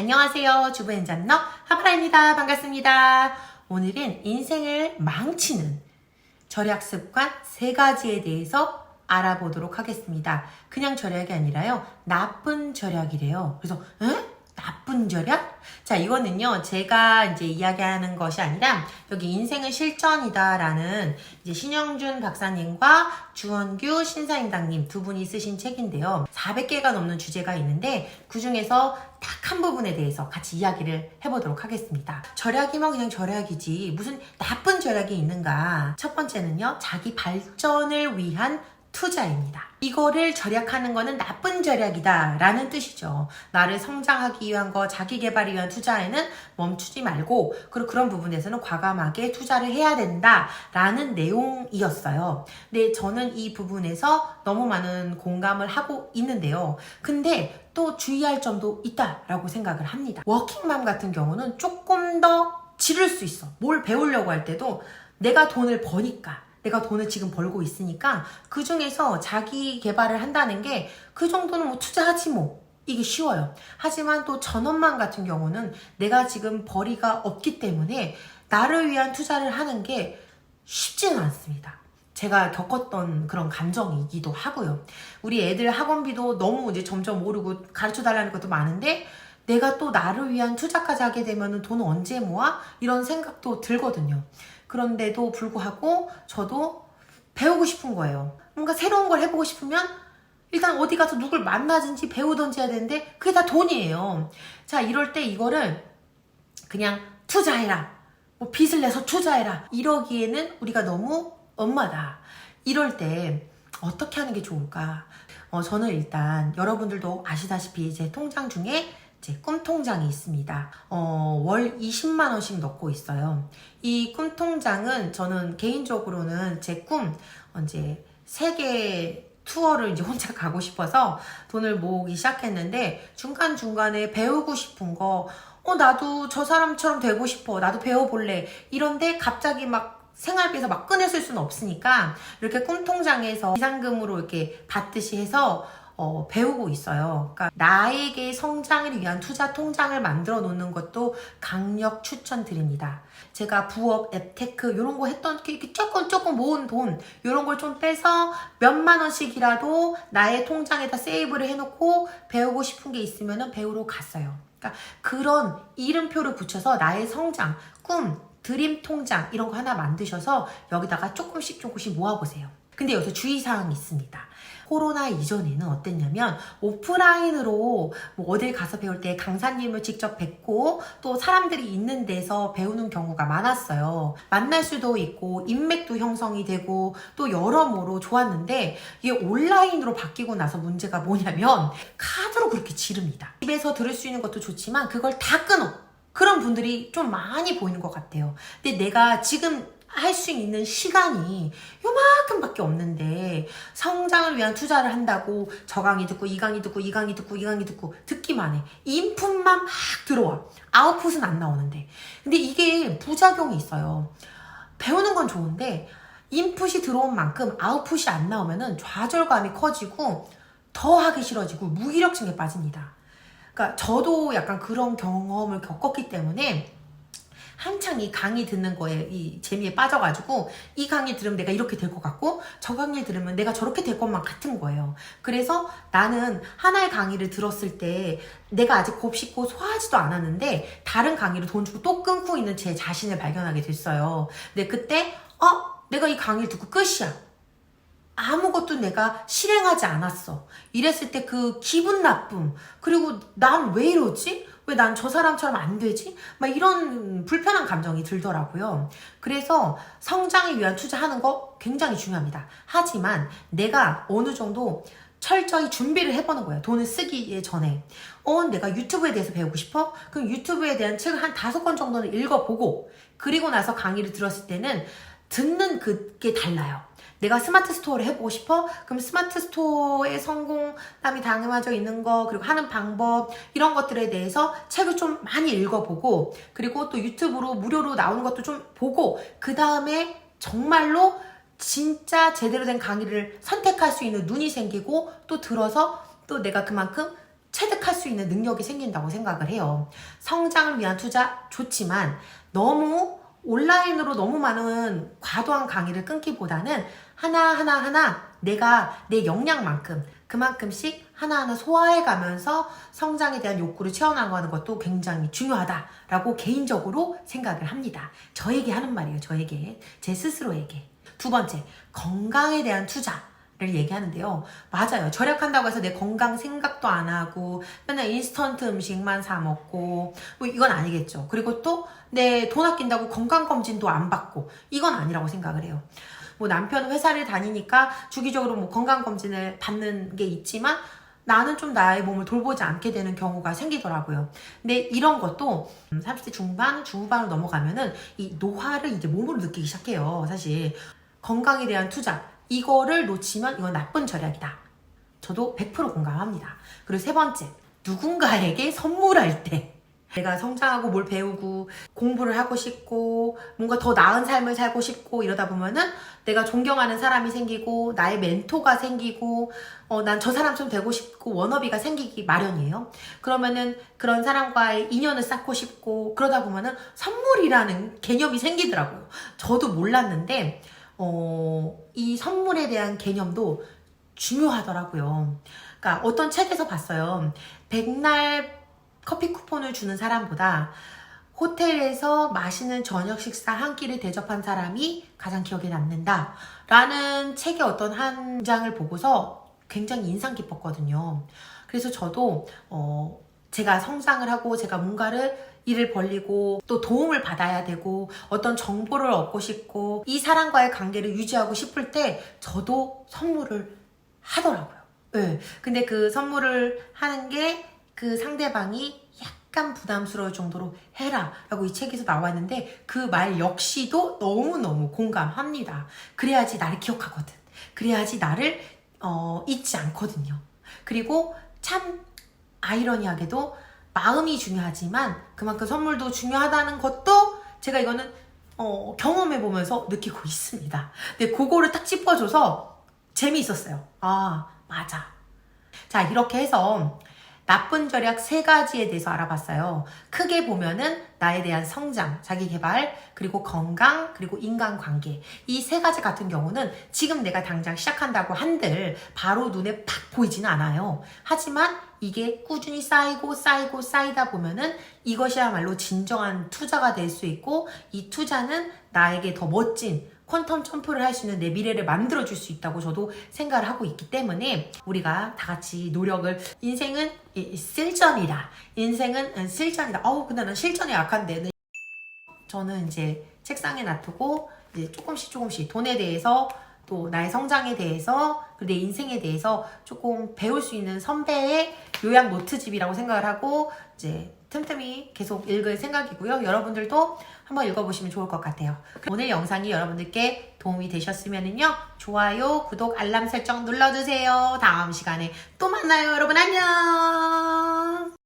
안녕하세요. 주부 엔잡너 하브라입니다. 반갑습니다. 오늘은 인생을 망치는 절약 습관 세 가지에 대해서 알아보도록 하겠습니다. 그냥 절약이 아니라요. 나쁜 절약이래요. 그래서 응? 나쁜 절약? 자, 이거는요, 제가 이제 이야기하는 것이 아니라, 여기 인생은 실전이다라는 이제 신영준 박사님과 주원규 신사임당님 두 분이 쓰신 책인데요. 400개가 넘는 주제가 있는데, 그 중에서 딱 한 부분에 대해서 같이 이야기를 해보도록 하겠습니다. 절약이면 그냥 절약이지, 무슨 나쁜 절약이 있는가? 첫 번째는요, 자기 발전을 위한 투자입니다. 이거를 절약하는 거는 나쁜 절약이다 라는 뜻이죠. 나를 성장하기 위한 거, 자기 개발을 위한 투자에는 멈추지 말고, 그리고 그런 부분에서는 과감하게 투자를 해야 된다 라는 내용이었어요. 근데 저는 이 부분에서 너무 많은 공감을 하고 있는데요. 근데 또 주의할 점도 있다라고 생각을 합니다. 워킹맘 같은 경우는 조금 더 지를 수 있어. 뭘 배우려고 할 때도 내가 돈을 버니까 내가 돈을 지금 벌고 있으니까 그 중에서 자기 개발을 한다는 게 그 정도는 뭐 투자하지 뭐. 이게 쉬워요. 하지만 또 전업만 같은 경우는 내가 지금 벌이가 없기 때문에 나를 위한 투자를 하는 게 쉽지는 않습니다. 제가 겪었던 그런 감정이기도 하고요. 우리 애들 학원비도 너무 이제 점점 오르고 가르쳐 달라는 것도 많은데 내가 또 나를 위한 투자까지 하게 되면 돈을 언제 모아? 이런 생각도 들거든요. 그런데도 불구하고 저도 배우고 싶은 거예요. 뭔가 새로운 걸 해보고 싶으면 일단 어디 가서 누굴 만나든지 배우든지 해야 되는데 그게 다 돈이에요. 자, 이럴 때 이거를 그냥 투자해라. 뭐 빚을 내서 투자해라. 이러기에는 우리가 너무 엄마다. 이럴 때 어떻게 하는 게 좋을까? 어, 저는 일단 여러분들도 아시다시피 제 통장 중에 제 꿈통장이 있습니다. 어, 월 20만 원씩 넣고 있어요. 이 꿈통장은 저는 개인적으로는 제 꿈, 어, 이제 세계 투어를 이제 혼자 가고 싶어서 돈을 모으기 시작했는데 중간중간에 배우고 싶은 거, 어, 나도 저 사람처럼 되고 싶어. 나도 배워볼래. 이런데 갑자기 막 생활비에서 막 꺼내쓸 수는 없으니까 이렇게 꿈통장에서 비상금으로 이렇게 받듯이 해서 어, 배우고 있어요. 그러니까 나에게 성장을 위한 투자 통장을 만들어 놓는 것도 강력 추천드립니다. 제가 부업, 앱테크 이런 거 했던 이렇게 조금 조금 모은 돈 이런 걸 좀 빼서 몇만 원씩이라도 나의 통장에다 세이브를 해놓고 배우고 싶은 게 있으면 배우러 갔어요. 그러니까 그런 이름표를 붙여서 나의 성장, 꿈, 드림 통장 이런 거 하나 만드셔서 여기다가 조금씩 조금씩 모아보세요. 근데 여기서 주의사항이 있습니다. 코로나 이전에는 어땠냐면 오프라인으로 뭐 어딜 가서 배울 때 강사님을 직접 뵙고 또 사람들이 있는 데서 배우는 경우가 많았어요. 만날 수도 있고 인맥도 형성이 되고 또 여러모로 좋았는데 이게 온라인으로 바뀌고 나서 문제가 뭐냐면 카드로 그렇게 지릅니다. 집에서 들을 수 있는 것도 좋지만 그걸 다 끊어. 그런 분들이 좀 많이 보이는 것 같아요. 근데 내가 지금 할 수 있는 시간이 요만큼밖에 없는데 성장을 위한 투자를 한다고 저 강의 듣고 이 강의 듣고 이 강의 듣고 이 강의 듣고 듣기만 해. 인풋만 막 들어와. 아웃풋은 안 나오는데. 근데 이게 부작용이 있어요. 배우는 건 좋은데 인풋이 들어온 만큼 아웃풋이 안 나오면은 좌절감이 커지고 더 하기 싫어지고 무기력증에 빠집니다. 그러니까 저도 약간 그런 경험을 겪었기 때문에 한창 이 강의 듣는 거에 이 재미에 빠져가지고 이 강의 들으면 내가 이렇게 될 것 같고 저 강의 들으면 내가 저렇게 될 것만 같은 거예요. 그래서 나는 하나의 강의를 들었을 때 내가 아직 곱씹고 소화하지도 않았는데 다른 강의를 돈 주고 또 끊고 있는 제 자신을 발견하게 됐어요. 근데 그때 어 내가 이 강의를 듣고 끝이야. 아무것도 내가 실행하지 않았어. 이랬을 때 그 기분 나쁨, 그리고 난 왜 이러지? 왜 난 저 사람처럼 안 되지? 막 이런 불편한 감정이 들더라고요. 그래서 성장을 위한 투자하는 거 굉장히 중요합니다. 하지만 내가 어느 정도 철저히 준비를 해보는 거예요. 돈을 쓰기 전에. 어, 내가 유튜브에 대해서 배우고 싶어? 그럼 유튜브에 대한 책을 한 다섯 권 정도는 읽어보고, 그리고 나서 강의를 들었을 때는 듣는 그게 달라요. 내가 스마트 스토어를 해보고 싶어? 그럼 스마트 스토어의 성공담이 담아져 있는 거, 그리고 하는 방법, 이런 것들에 대해서 책을 좀 많이 읽어보고, 그리고 또 유튜브로 무료로 나오는 것도 좀 보고, 그 다음에 정말로 진짜 제대로 된 강의를 선택할 수 있는 눈이 생기고, 또 들어서 또 내가 그만큼 체득할 수 있는 능력이 생긴다고 생각을 해요. 성장을 위한 투자 좋지만 너무 온라인으로 너무 많은 과도한 강의를 끊기보다는 하나하나 하나 내가 내 역량만큼 그만큼씩 하나하나 소화해 가면서 성장에 대한 욕구를 채워나가는 것도 굉장히 중요하다라고 개인적으로 생각을 합니다. 저에게 하는 말이에요. 저에게. 제 스스로에게. 두 번째, 건강에 대한 투자. 를 얘기하는데요. 맞아요. 절약한다고 해서 내 건강 생각도 안 하고 맨날 인스턴트 음식만 사 먹고 뭐 이건 아니겠죠. 그리고 또 내 돈 아낀다고 건강 검진도 안 받고 이건 아니라고 생각을 해요. 뭐 남편은 회사를 다니니까 주기적으로 뭐 건강 검진을 받는 게 있지만 나는 좀 나의 몸을 돌보지 않게 되는 경우가 생기더라고요. 근데 이런 것도 30대 중반, 중후반으로 넘어가면은 이 노화를 이제 몸으로 느끼기 시작해요. 사실 건강에 대한 투자 이거를 놓치면 이건 나쁜 절약이다. 저도 100% 공감합니다. 그리고 세 번째, 누군가에게 선물할 때 내가 성장하고 뭘 배우고 공부를 하고 싶고 뭔가 더 나은 삶을 살고 싶고 이러다 보면은 내가 존경하는 사람이 생기고 나의 멘토가 생기고 어, 난 저 사람처럼 되고 싶고 워너비가 생기기 마련이에요. 그러면은 그런 사람과의 인연을 쌓고 싶고 그러다 보면은 선물이라는 개념이 생기더라고요. 저도 몰랐는데 어, 이 선물에 대한 개념도 중요하더라고요. 그러니까 어떤 책에서 봤어요. 백날 커피 쿠폰을 주는 사람보다 호텔에서 맛있는 저녁 식사 한 끼를 대접한 사람이 가장 기억에 남는다. 라는 책의 어떤 한 장을 보고서 굉장히 인상 깊었거든요. 그래서 저도, 어, 제가 성장을 하고 제가 뭔가를 일을 벌리고 또 도움을 받아야 되고 어떤 정보를 얻고 싶고 이 사람과의 관계를 유지하고 싶을 때 저도 선물을 하더라고요. 네. 근데 그 선물을 하는 게 그 상대방이 약간 부담스러울 정도로 해라 라고 이 책에서 나와 있는데 그 말 역시도 너무너무 공감합니다. 그래야지 나를 기억하거든. 그래야지 나를 어, 잊지 않거든요. 그리고 참 아이러니하게도 마음이 중요하지만 그만큼 선물도 중요하다는 것도 제가 이거는 어, 경험해 보면서 느끼고 있습니다. 근데 그거를 딱 짚어줘서 재미있었어요. 아, 맞아. 자, 이렇게 해서 나쁜 절약 세 가지에 대해서 알아봤어요. 크게 보면은 나에 대한 성장, 자기 개발, 그리고 건강, 그리고 인간 관계. 이 세 가지 같은 경우는 지금 내가 당장 시작한다고 한들 바로 눈에 팍 보이지는 않아요. 하지만 이게 꾸준히 쌓이고 쌓이고 쌓이다 보면은 이것이야말로 진정한 투자가 될 수 있고 이 투자는 나에게 더 멋진 퀀텀 점프를 할 수 있는 내 미래를 만들어 줄 수 있다고 저도 생각을 하고 있기 때문에 우리가 다 같이 노력을 인생은 이- 실전이다. 인생은 실전이다. 어우 근데 난 실전이 약한데 저는 이제 책상에 놔두고 이제 조금씩 조금씩 돈에 대해서 또 나의 성장에 대해서 내 인생에 대해서 조금 배울 수 있는 선배의 요약 노트집이라고 생각을 하고 이제 틈틈이 계속 읽을 생각이고요. 여러분들도 한번 읽어보시면 좋을 것 같아요. 오늘 영상이 여러분들께 도움이 되셨으면요. 좋아요, 구독, 알람 설정 눌러주세요. 다음 시간에 또 만나요. 여러분 안녕!